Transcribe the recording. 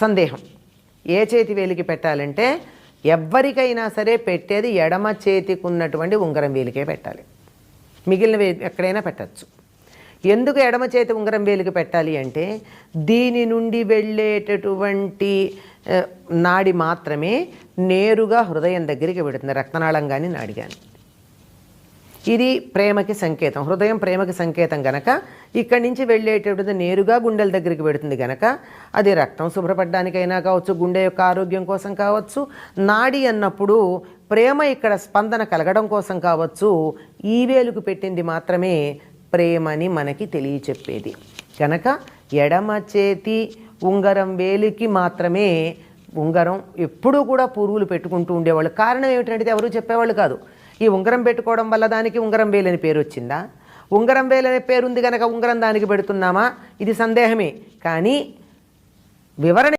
సందేహం. ఏ చేతి వేలికి పెట్టాలంటే ఎవ్వరికైనా సరే పెట్టేది ఎడమ చేతికి ఉన్నటువంటి ఉంగరం వేలికే పెట్టాలి. మిగిలిన వే ఎక్కడైనా పెట్టచ్చు. ఎందుకు ఎడమ చేతి ఉంగరం వేలికి పెట్టాలి అంటే దీని నుండి వెళ్ళేటటువంటి నాడి మాత్రమే నేరుగా హృదయం దగ్గరికి పెడుతుంది రక్తనాళం కానీ నాడి కానీ ఇది ప్రేమకి సంకేతం హృదయం ప్రేమకి సంకేతం గనక ఇక్కడి నుంచి వెళ్ళేటటువంటి నేరుగా గుండెల దగ్గరికి పెడుతుంది గనక అది రక్తం శుభ్రపడడానికైనా కావచ్చు గుండె యొక్క ఆరోగ్యం కోసం కావచ్చు నాడి అన్నప్పుడు ప్రేమ ఇక్కడ స్పందన కలగడం కోసం కావచ్చు ఈ వేలుకు పెట్టింది మాత్రమే ప్రేమని మనకి తెలియచెప్పేది. కనుక ఎడమ చేతి ఉంగరం వేలికి మాత్రమే ఉంగరం ఎప్పుడూ కూడా పూర్వులు పెట్టుకుంటూ ఉండేవాళ్ళు. కారణం ఏమిటంటే ఎవరు చెప్పేవాళ్ళు కాదు. ఈ ఉంగరం పెట్టుకోవడం వల్ల దానికి ఉంగరం వేలని పేరు వచ్చిందా? ఉంగరం వేలనే పేరుంది కనుక ఉంగరం దానికి పెడుతున్నామా? ఇది సందేహమే. కానీ వివరణ